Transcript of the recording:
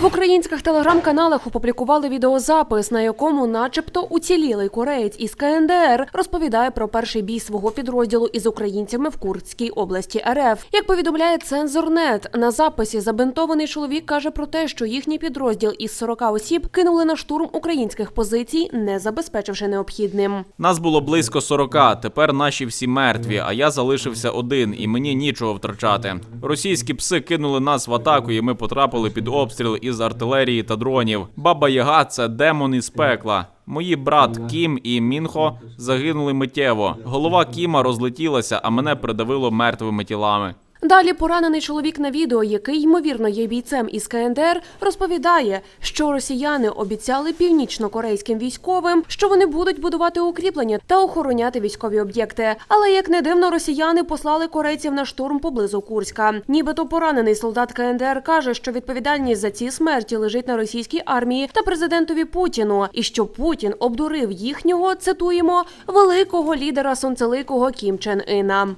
В українських телеграм-каналах опублікували відеозапис, на якому, начебто, уцілілий кореєць із КНДР розповідає про перший бій свого підрозділу із українцями в Курдській області РФ. Як повідомляє цензорнет, на записі забинтований чоловік каже про те, що їхній підрозділ із 40 осіб кинули на штурм українських позицій, не забезпечивши необхідним. Нас було близько 40, тепер наші всі мертві, а я залишився один, і мені нічого втрачати. Російські пси кинули нас в атаку, і ми потрапили під обстріл із артилерії та дронів. Баба Яга це демон із пекла. Мої брат Кім і Мінхо загинули миттєво. Голова Кіма розлетілася, а мене придавило мертвими тілами. Далі поранений чоловік на відео, який ймовірно є бійцем із КНДР, розповідає, що росіяни обіцяли північно-корейським військовим, що вони будуть будувати укріплення та охороняти військові об'єкти. Але як не дивно, росіяни послали корейців на штурм поблизу Курська. Нібито поранений солдат КНДР каже, що відповідальність за ці смерті лежить на російській армії та президентові Путіну, і що Путін обдурив їхнього цитуємо великого лідера сонцеликого Кім Чен Іна.